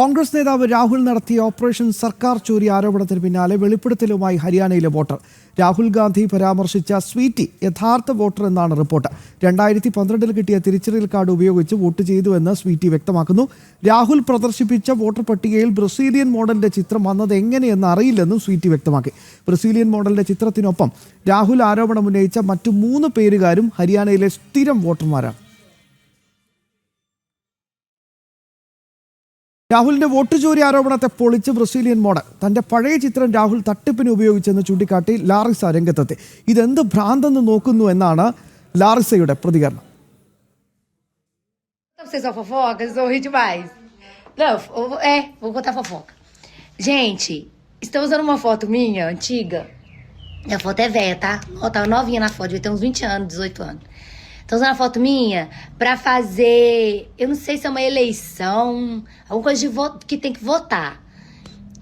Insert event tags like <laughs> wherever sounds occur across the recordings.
കോൺഗ്രസ് നേതാവ് രാഹുൽ നടത്തിയ ഓപ്പറേഷൻ സർക്കാർ ചോരി ആരോപണത്തിന് പിന്നാലെ വെളിപ്പെടുത്തലുമായി ഹരിയാനയിലെ വോട്ടർ. രാഹുൽ ഗാന്ധി പരാമർശിച്ച സ്വീറ്റി യഥാർത്ഥ വോട്ടർ എന്നാണ് റിപ്പോർട്ട്. രണ്ടായിരത്തി പന്ത്രണ്ടിൽ കിട്ടിയ തിരിച്ചറിയൽ കാർഡ് ഉപയോഗിച്ച് വോട്ട് ചെയ്തുവെന്ന് സ്വീറ്റി വ്യക്തമാക്കുന്നു. രാഹുൽ പ്രദർശിപ്പിച്ച വോട്ടർ പട്ടികയിൽ ബ്രസീലിയൻ മോഡലിന്റെ ചിത്രം വന്നത് എങ്ങനെയെന്ന് അറിയില്ലെന്നും സ്വീറ്റി വ്യക്തമാക്കി. ബ്രസീലിയൻ മോഡലിന്റെ ചിത്രത്തിനൊപ്പം രാഹുൽ ആരോപണം ഉന്നയിച്ച മറ്റു മൂന്ന് പേരുകാരും ഹരിയാനയിലെ സ്ഥിരം വോട്ടർമാരാണ്. രാഹുലിന്റെ വോട്ട് ചോരി ആരോപണത്തെ പൊളിച്ച് ബ്രസീലിയൻ മോഡൽ. തന്റെ പഴയ ചിത്രം രാഹുൽ തട്ടിപ്പിന് ഉപയോഗിച്ചെന്ന് ചൂണ്ടിക്കാട്ടി ലാറിസ രംഗത്തെത്തി. ഇതെന്ത് ഭ്രാന്തെന്ന് നോക്കുന്നു എന്നാണ് ലാറിസയുടെ പ്രതികരണം. Estão usando a foto minha pra fazer. Eu não sei se é uma eleição, alguma coisa de vo- que tem que votar.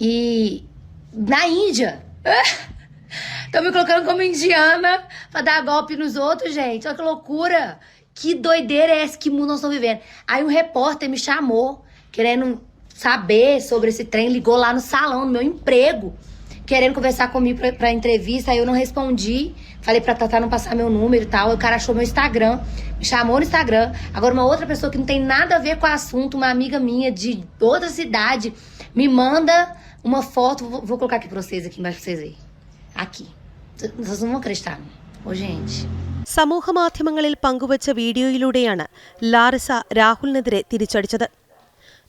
E. Na Índia. <laughs> Estão me colocando como indiana pra dar golpe nos outros, gente. Olha que loucura. Que doideira é essa que mundo nós estamos vivendo? Aí um repórter me chamou, querendo saber sobre esse trem, ligou lá no salão, no meu emprego, querendo conversar comigo pra, pra entrevista. Aí eu não respondi. Falei pra Tatá não passar meu número e tal. Aí o cara achou meu Instagram, me chamou no Instagram. Agora, uma outra pessoa que não tem nada a ver com o assunto, uma amiga minha de outra cidade, me manda uma foto. Vou, vou colocar aqui pra vocês, aqui embaixo pra vocês verem. Aqui. Vocês não vão acreditar. não. Ô, gente. സമൂഹമാധ്യമങ്ങളിൽ പങ്കുവച്ച വീഡിയോയിലൂടെയാണ് Larissa രാഹുലിനെതിരെ തിരിച്ചടിച്ചത്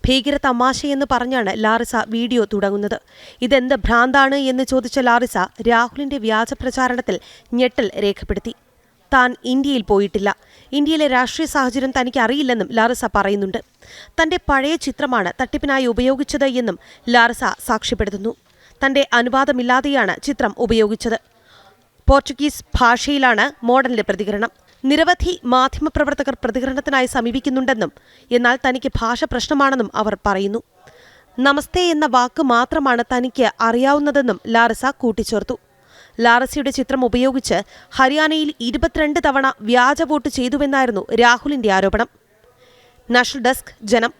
ഭീകര തമാശയെന്ന് പറഞ്ഞാണ് Larissa video തുടങ്ങുന്നത്. ഇതെന്ത് ഭ്രാന്താണ് എന്ന് ചോദിച്ച Larissa രാഹുലിന്റെ വ്യാജ പ്രചാരണത്തിൽ ഞെട്ടൽ രേഖപ്പെടുത്തി. താൻ ഇന്ത്യയിൽ പോയിട്ടില്ല. ഇന്ത്യയിലെ രാഷ്ട്രീയ സാഹചര്യം തനിക്ക് അറിയില്ലെന്നും ലാറിസ പറയുന്നുണ്ട്. തന്റെ പഴയ ചിത്രമാണ് തട്ടിപ്പിനായി ഉപയോഗിച്ചത് എന്നും ലാറിസ സാക്ഷ്യപ്പെടുത്തുന്നു. തന്റെ അനുവാദമില്ലാതെയാണ് ചിത്രം ഉപയോഗിച്ചത്. പോർച്ചുഗീസ് ഭാഷയിലാണ് മോഡലിന്റെ പ്രതികരണം. നിരവധി മാധ്യമപ്രവർത്തകർ പ്രതികരണത്തിനായി സമീപിക്കുന്നുണ്ടെന്നും എന്നാൽ തനിക്ക് ഭാഷ പ്രശ്നമാണെന്നും അവർ പറയുന്നു. നമസ്തേ എന്ന വാക്ക് മാത്രമാണ് തനിക്ക് അറിയാവുന്നതെന്നും ലാറിസ കൂട്ടിച്ചേർത്തു. ലാറിസയുടെ ചിത്രം ഉപയോഗിച്ച് ഹരിയാനയിൽ ഇരുപത്തിരണ്ട് തവണ വ്യാജ വോട്ട് ചെയ്തുവെന്നായിരുന്നു രാഹുലിന്റെ ആരോപണം. നാഷണൽ ഡെസ്ക് ജനം